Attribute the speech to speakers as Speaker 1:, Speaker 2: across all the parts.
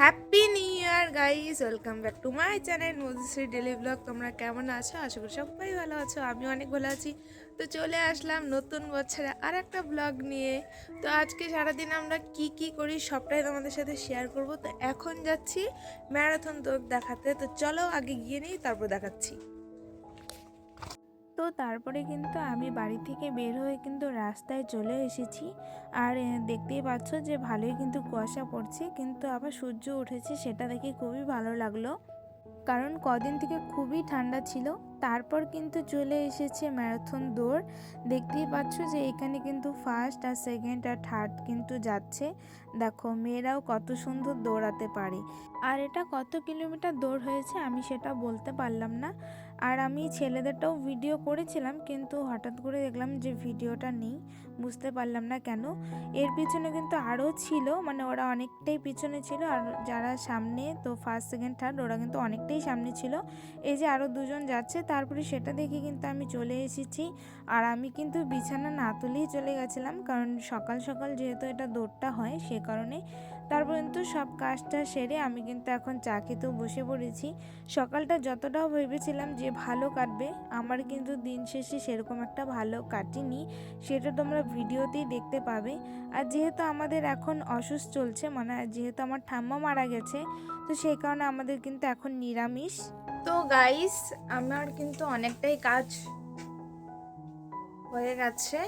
Speaker 1: Happy new year guys welcome back to my channel Madhushree daily vlog তোমরা কেমন আছো? আশা করি সবাই ভালো আছো। আমি অনেক ভালো আছি। তো চলে আসলাম নতুন বছরে আর একটা ব্লগ নিয়ে। তো আজকে সারাদিন আমরা কি কি করি সবটাই তোমাদের সাথে শেয়ার করব। তো এখন যাচ্ছি ম্যারাথন দৌড় দেখাতে। তো চলো আগে গিয়ে নিই, তারপর দেখাচ্ছি। তো তারপরে কিন্তু আমি বাড়ি থেকে বের হয়ে কিন্তু রাস্তায় চলে এসেছি। আর দেখতেই পাচ্ছ যে ভালোই কিন্তু কুয়াশা পড়ছে, কিন্তু আবার সূর্য উঠেছে, সেটা দেখে খুবই ভালো লাগল। কারণ কদিন থেকে খুবই ঠান্ডা ছিল। তারপর কিন্তু চলে এসেছে ম্যারাথন দৌড়। দেখতেই পাচ্ছ যে এখানে কিন্তু ফার্স্ট আর সেকেন্ড আর থার্ড কিন্তু যাচ্ছে। দেখো, মেয়েরাও কত সুন্দর দৌড়াতে পারে। আর এটা কত কিলোমিটার দৌড় হয়েছে আমি সেটা বলতে পারলাম না। আর আমি ছেলেদেরটাও ভিডিও করেছিলাম, কিন্তু হঠাৎ করে দেখলাম যে ভিডিওটা নেই। বুঝতে পারলাম না কেন। এর পিছনে কিন্তু আরও ছিল মানে ওরা অনেকটাই পিছনে ছিল। আর যারা সামনে, তো ফার্স্ট সেকেন্ড থার্ড ওরা কিন্তু অনেকটাই সামনে ছিল। এই যে আরও দুজন যাচ্ছে তারপরে সেটা দেখে কিন্তু আমি চলে এসেছি। আর আমি কিন্তু বিছানা না তুলেই চলে গেছিলাম, কারণ সকাল সকাল যেহেতু এটা দৌড়টা হয় সে কারণে। তারপর কিন্তু সব কাজটা সেরে আমি কিন্তু এখন চা খেতেও বসে পড়েছি। সকালটা যতটাও ভেবেছিলাম যে ভালো কাটবে, আমার কিন্তু দিন শেষে সেরকম একটা ভালো কাটেনি, সেটা তোমরা ভিডিওতেই দেখতে পাবে। আর যেহেতু আমাদের এখন অসুস্থ চলছে মানে যেহেতু আমার ঠাম্মা মারা গেছে, তো সেই কারণে আমাদের কিন্তু এখন নিরামিষ। তো গাইস আমার কিন্তু অনেকটাই কাজ হয়ে গেছে।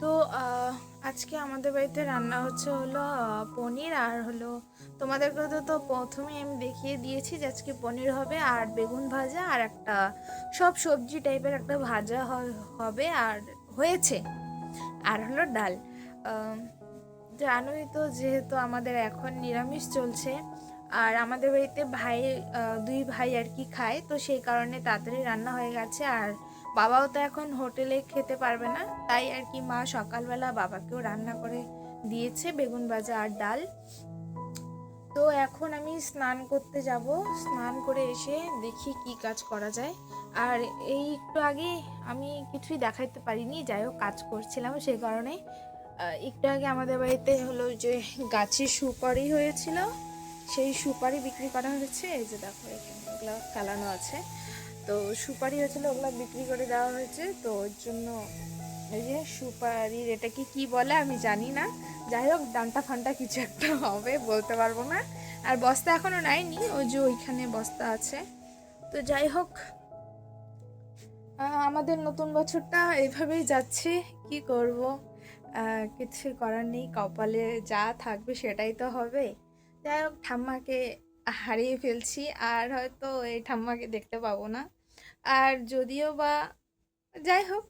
Speaker 1: তো আজকে আমাদের বাড়িতে রান্না হচ্ছে হলো পনির আর হলো তোমাদেরকে তো তো প্রথমে আমি দেখিয়ে দিয়েছি যে আজকে পনির হবে আর বেগুন ভাজা আর একটা সব সবজি টাইপের একটা ভাজা হবে আর হয়েছে। আর হলো ডাল। জানোই তো, যেহেতু আমাদের এখন নিরামিষ চলছে আর আমাদের বাড়িতে ভাই দুই ভাই আর কি খায়, তো সেই কারণে তাড়াতাড়ি রান্না হয়ে গেছে। আর বাবাও তো এখন হোটেলে খেতে পারবে না, তাই আর কি মা সকালবেলা বাবাকেও রান্না করে দিয়েছে, বেগুন ভাজা আর ডাল। তো এখন আমি স্নান করতে যাব, স্নান করে এসে দেখি কি কাজ করা যায়। আর এই একটু আগে আমি কিছুই দেখাইতে পারিনি, যাই হোক কাজ করছিলাম সেই কারণে। একটু আগে আমাদের বাড়িতে হলো যে গাছে সুপারি হয়েছিল সেই সুপারি বিক্রি করা হয়েছে, এই যে দেখো এখানে ওগুলো ফেলানো আছে। তো সুপারি হয়েছিল, ওগুলো বিক্রি করে দেওয়া হয়েছে। তো ওর জন্য এই যে সুপারির, এটা কি বলে আমি জানি না। যাই হোক, ডান্টা ফান্টা কিছু একটা হবে, বলতে পারব না। আর বস্তা এখনও নেয়নি, ওই যে ওইখানে বস্তা আছে। তো যাই হোক আমাদের নতুন বছরটা এইভাবেই যাচ্ছে, কি করব? কিছু করার নেই, কপালে যা থাকবে সেটাই তো হবে। যাই হোক, ঠাম্মাকে হারিয়ে ফেলছি, আর হয়তো এই ঠাম্মাকে দেখতে পাবো না। আর যদিও বা, যাই হোক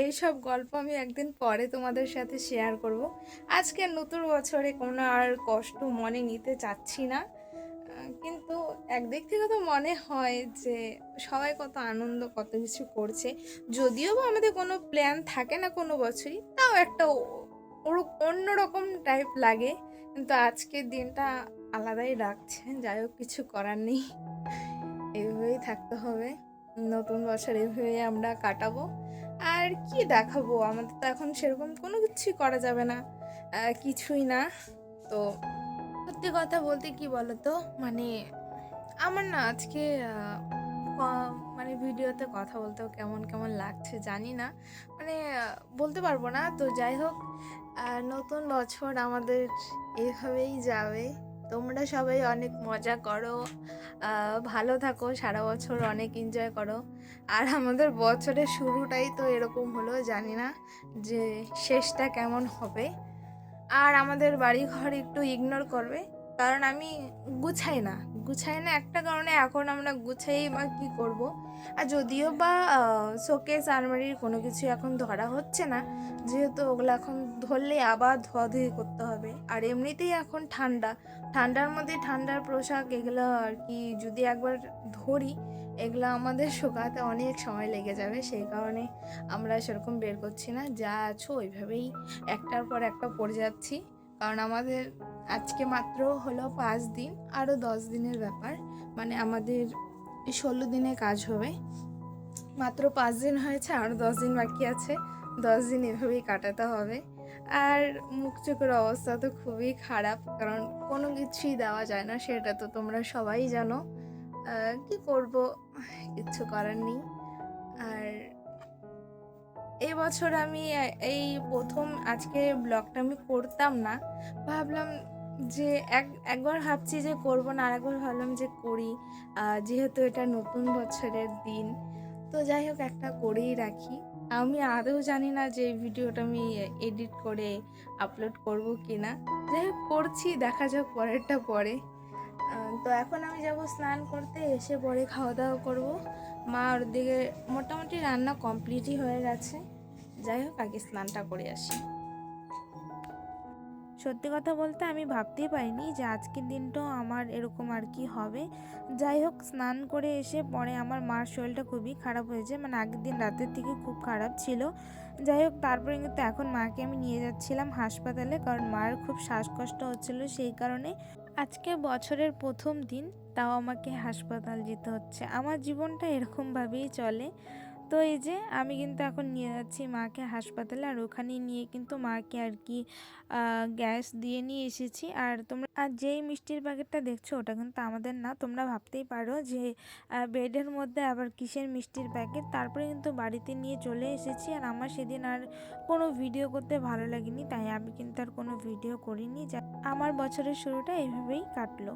Speaker 1: এই সব গল্প আমি একদিন পরে তোমাদের সাথে শেয়ার করব। আজকে নতুন বছরে কোনো আর কষ্ট মনে নিতে চাচ্ছি না। কিন্তু একদিক থেকে তো মনে হয় যে, সবাই কত আনন্দ, কত কিছু করছে। যদিও বা আমাদের কোনো প্ল্যান থাকে না কোনো বছরই, তাও একটা অন্যরকম টাইপ লাগে। কিন্তু আজকের দিনটা আলাদাই রাখছে যাই হোক, কিছু করার নেই। এভাবেই থাকতে হবে। নতুন বছর এভাবেই আমরা কাটাবো। আর কি দেখাবো? আমাদের তো এখন সেরকম কোনো কিছুই করা যাবে না। কিছুই না। তো সত্যি কথা বলতে কি বলতো? মানে আমার না আজকে মানে ভিডিওতে কথা বলতেও কেমন কেমন লাগছে জানি না। মানে বলতে পারব না। তো যাই হোক নতুন বছর আমাদের এভাবেই যাবে। তোমরা সবাই অনেক মজা করো ভালো থাকো, সারা বছর অনেক এনজয় করো। আর আমাদের বছরের শুরুটাই তো এরকম হলো, জানি না যে শেষটা কেমন হবে। আর আমাদের বাড়ি ঘর একটু ইগনোর করবে, কারণ আমি গুছাই না। গুছাই না একটা কারণে এখন আমরা গুছাই বা কী করব। আর যদিও বা শোকেস আলমারির কোনো কিছু এখন ধরা হচ্ছে না, যেহেতু ওগুলো এখন ধরলে আবার ধোয়াধুয়ি করতে হবে। আর এমনিতেই এখন ঠান্ডা, ঠান্ডার মধ্যে ঠান্ডার পোশাক এগুলো আর কি যদি একবার ধরি, এগুলো আমাদের শুকাতে অনেক সময় লেগে যাবে, সেই কারণে আমরা সেরকম বের করছি না, যা আছো ওইভাবেই একটার পর একটা পড়ে যাচ্ছি। কারণ আমাদের আজকে মাত্র হলো পাঁচ দিন আরও দশ দিনের ব্যাপার। মানে আমাদের ষোলো দিনে কাজ হবে। মাত্র পাঁচ দিন হয়েছে আরও দশ দিন বাকি আছে। দশ দিন এভাবেই কাটাতে হবে। আর মুখ চোখের অবস্থা তো খুবই খারাপ, কারণ কোনো কিছুই দেওয়া যায় না, সেটা তো তোমরা সবাই জানো। কি করব? কিচ্ছু করার নেই। এবছর আমি এই প্রথম আজকে ব্লগটা আমি করতাম না। ভাবলাম যে এক, একবার ভাবছি যে করব না আর একবার ভাবলাম যে করি। যেহেতু এটা নতুন বছরের দিন, তো যাই হোক একটা করেই রাখি। আমি আদৌ জানি না যে এই ভিডিওটা আমি এডিট করে আপলোড করব কি না যাই হোক, করছি, দেখা যাক পরেরটা পরে। তো এখন আমি যাব স্নান করতে, এসে পরে খাওয়া দাওয়া করব। মা ওর দিকে মোটামুটি রান্না কমপ্লিটই হয়ে গেছে। যাই হোক, আগে স্নানটা করে আসি।
Speaker 2: সত্যি কথা বলতে আমি ভাবতেই পারিনি যে আজকের দিনটাও আমার এরকম আর কি হবে। যাই হোক, স্নান করে এসে পরে আমার মার শরীরটা খুবই খারাপ হয়েছে মানে আগের দিন রাতের থেকে খুব খারাপ ছিল। যাই হোক, তারপরে কিন্তু এখন মাকে আমি নিয়ে যাচ্ছিলাম হাসপাতালে, কারণ মার খুব শ্বাসকষ্ট হচ্ছিল সেই কারণে। আজকে বছরের প্রথম দিন, তাও আমাকে হাসপাতাল যেতে হচ্ছে। আমার জীবনটা এরকমভাবেই চলে। তো এই যে আমি কিন্তু এখন নিয়ে যাচ্ছি মাকে হাসপাতালে আর ওখানে নিয়ে কিন্তু মাকে আর কি গ্যাস দিয়ে নিয়ে এসেছি। আর তোমরা, আর যেই মিষ্টির প্যাকেটটা দেখছ ওটা কিন্তু আমাদের না, তোমরা ভাবতেই পারো যে বেডের মধ্যে আবার কিসের মিষ্টির প্যাকেট। তারপরে কিন্তু বাড়িতে নিয়ে চলে এসেছি আর আমার সেদিন আর কোনো ভিডিও করতে ভালো লাগেনি, তাই আমি কিন্তু আর কোনো ভিডিও করিনি। যা, আমার বছরের শুরুটা এইভাবেই কাটলো।